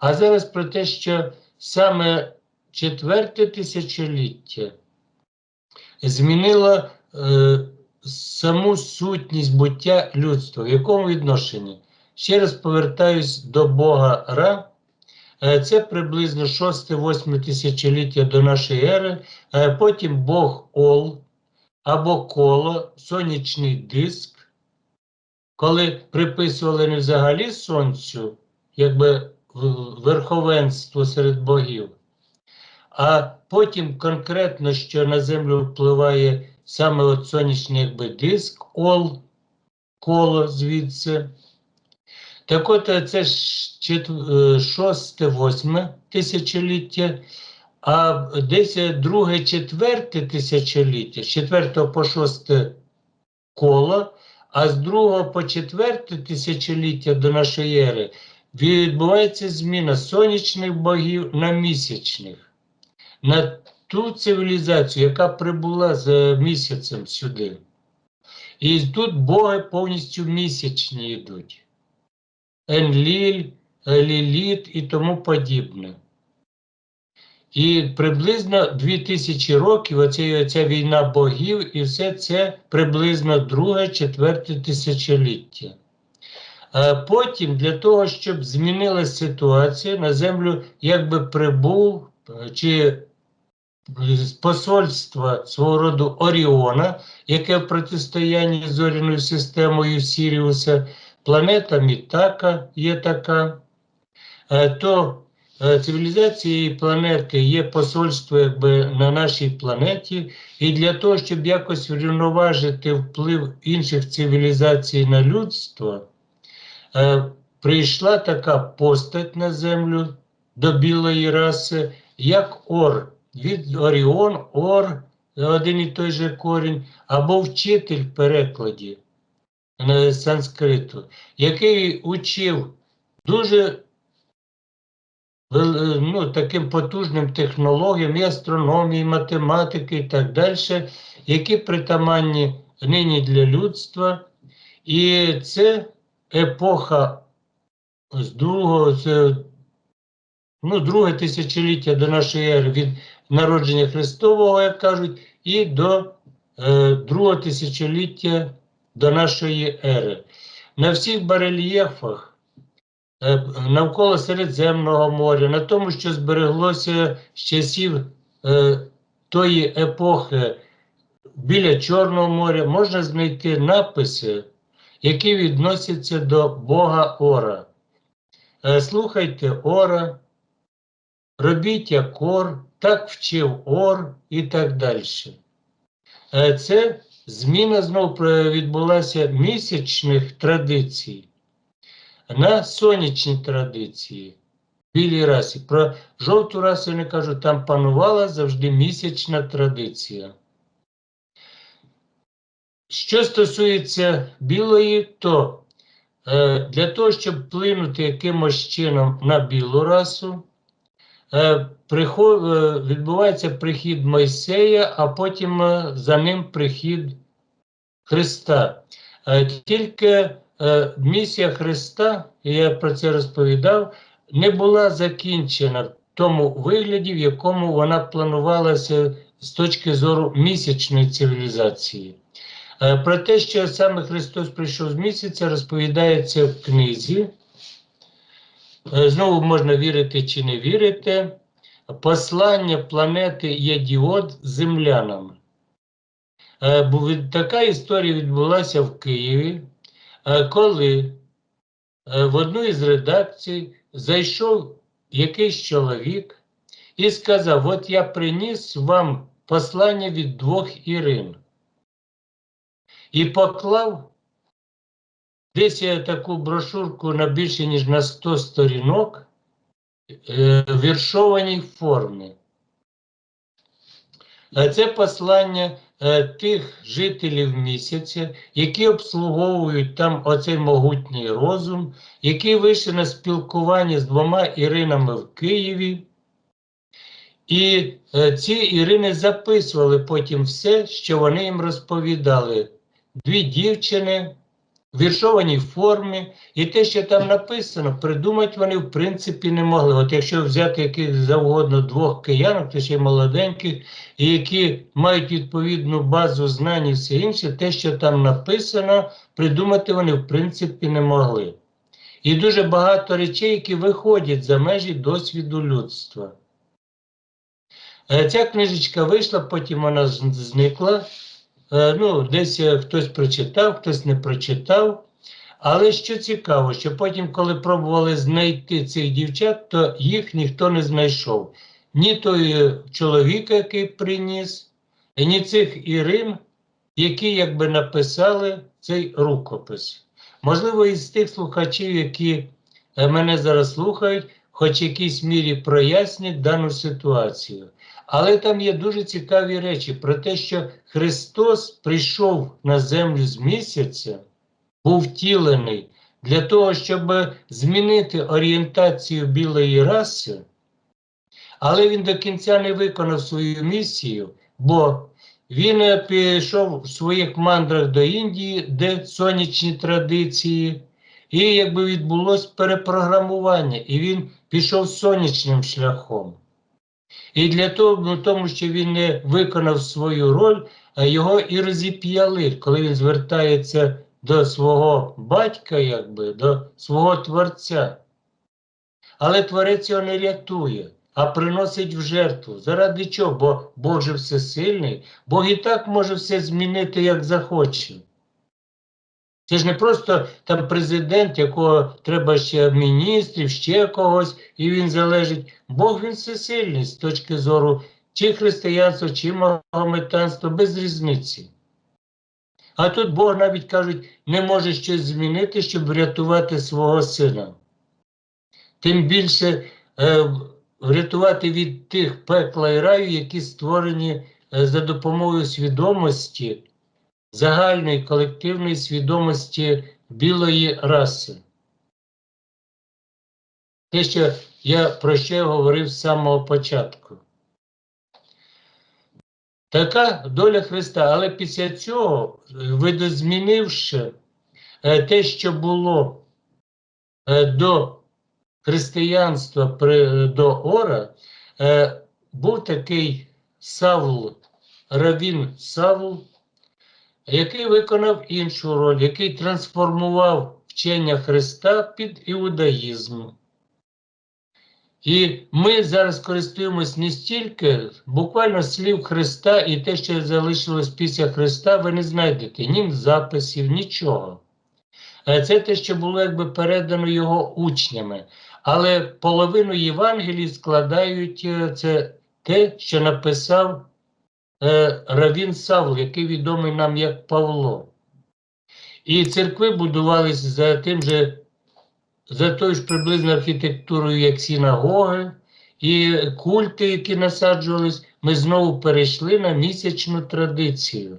А зараз про те, що саме четверте тисячоліття змінило е, саму сутність буття людства. В якому відношенні? Ще раз повертаюсь до Бога Ра. Е, Це приблизно 6-8 тисячоліття до нашої ери. Е, Потім Бог Ол або коло, сонячний диск, коли приписували не взагалі сонцю, якби верховенство серед богів, а потім конкретно, що на землю впливає саме от сонячний якби диск, ол, коло звідси. Так от е, це е, шосте-восьме тисячоліття, а десь е, друге, четверте тисячоліття, з четвертого по шосте коло, а з другого по четверте тисячоліття до нашої ери відбувається зміна сонячних богів на місячних, на ту цивілізацію, яка прибула з місяцем сюди. І тут боги повністю місячні йдуть. Енліль, Ліліт і тому подібне. І приблизно 2000 років оця, оця війна богів, і все це приблизно друге, четверте тисячоліття. А потім, для того, щоб змінилася ситуація, на землю якби прибув е, чи з посольства свого роду Оріона, яке в протистоянні з зоряною системою Сіріуса, планета Мітака є така, е, то е, цивілізації планети є посольство якби на нашій планеті, і для того, щоб якось врівноважити вплив інших цивілізацій на людство, е, прийшла така постать на землю до білої раси, як Ор. Від Оріон, Ор, один і той же корінь, або вчитель в перекладі на санскриту, який учив дуже ну, таким потужним технологіям і астрономії, і математики і так далі, які притаманні нині для людства. І це епоха з другого, з, ну, друге тисячоліття до нашої ери від народження Христового, як кажуть, і до е, другого тисячоліття до нашої ери. На всіх барельєфах е, навколо Середземного моря, на тому, що збереглося з часів е, тої епохи біля Чорного моря, можна знайти написи, які відносяться до Бога Ора. Е, Слухайте Ора, робіть як Ор, так вчив Ор і так далі. Е, Це зміна знову відбулася місячних традицій на сонячні традиції. Білій расі. Про жовту расу я не кажу, там панувала завжди місячна традиція. Що стосується білої, то е, для того, щоб вплинути якимось чином на білу расу, е, приход, е, відбувається прихід Мойсея, а потім е, за ним прихід Христа. Е, Тільки е, місія Христа, і я про це розповідав, не була закінчена в тому вигляді, в якому вона планувалася з точки зору місячної цивілізації. Е, Про те, що саме Христос прийшов з місяця, розповідається в книзі. Е, Знову можна вірити чи не вірити. Послання планети Єдіод землянам. Е, така історія відбулася в Києві, коли в одну із редакцій зайшов якийсь чоловік і сказав: От я приніс вам послання від двох Ірин. І поклав десь я таку брошурку на більше, ніж на 100 сторінок е, віршованій формі. Це послання е, тих жителів місяця, які обслуговують там оцей могутній розум, які вийшли на спілкування з двома Іринами в Києві. І е, ці Ірини записували потім все, що вони їм розповідали. Дві дівчини, в віршованій формі, і те, що там написано, придумати вони в принципі не могли. От якщо взяти яких завгодно двох киянок, то ще молоденьких, і які мають відповідну базу знань і все інше, те, що там написано, придумати вони в принципі не могли. І дуже багато речей, які виходять за межі досвіду людства. Е, Ця книжечка вийшла, потім вона зникла. Е, Ну, десь е, хтось прочитав, хтось не прочитав. Але що цікаво, що потім, коли пробували знайти цих дівчат, то їх ніхто не знайшов. Ні той е, чоловіка, який приніс, ні цих Ірин, які якби написали цей рукопис. Можливо, із тих слухачів, які мене зараз слухають, хоч якійсь мірі прояснять дану ситуацію. Але там є дуже цікаві речі про те, що Христос прийшов на землю з місяця, був втілений для того, щоб змінити орієнтацію білої раси, але він до кінця не виконав свою місію, бо він пішов в своїх мандрах до Індії, де сонячні традиції, і якби відбулось перепрограмування, і він пішов сонячним шляхом. І для того, ну, тому що він не виконав свою роль, його і розіп'яли, коли він звертається до свого батька, якби, до свого творця. Але творець його не рятує, а приносить в жертву. Заради чого? Бо Бог же всесильний, Бог і так може все змінити, як захоче. Це ж не просто там президент, якого треба ще міністрів, ще когось, і він залежить. Бог він всесильний з точки зору чи християнства, чи магометанства, без різниці. А тут Бог навіть кажуть, не може щось змінити, щоб врятувати свого сина. Тим більше е, врятувати від тих пекла і раю, які створені е, за допомогою свідомості, загальної колективної свідомості білої раси. Те, що я про що говорив з самого початку. Така доля Христа, але після цього, е, видозмінивши е, те, що було е, до християнства до Ора, був такий Савл, Равін Савл, який виконав іншу роль, який трансформував вчення Христа під іудаїзм. І ми зараз користуємось не стільки буквально слів Христа і те, що залишилось після Христа, ви не знайдете ні записів, нічого. Е, Це те, що було якби передано його учнями. Але половину Євангелії складають е, це те, що написав е, Равін Савл, який відомий нам як Павло. І церкви будувалися за тим же, за тою ж приблизно архітектурою, як синагоги, і культи, які насаджувались, ми знову перейшли на місячну традицію.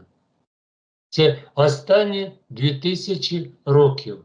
Це останні 2000 років.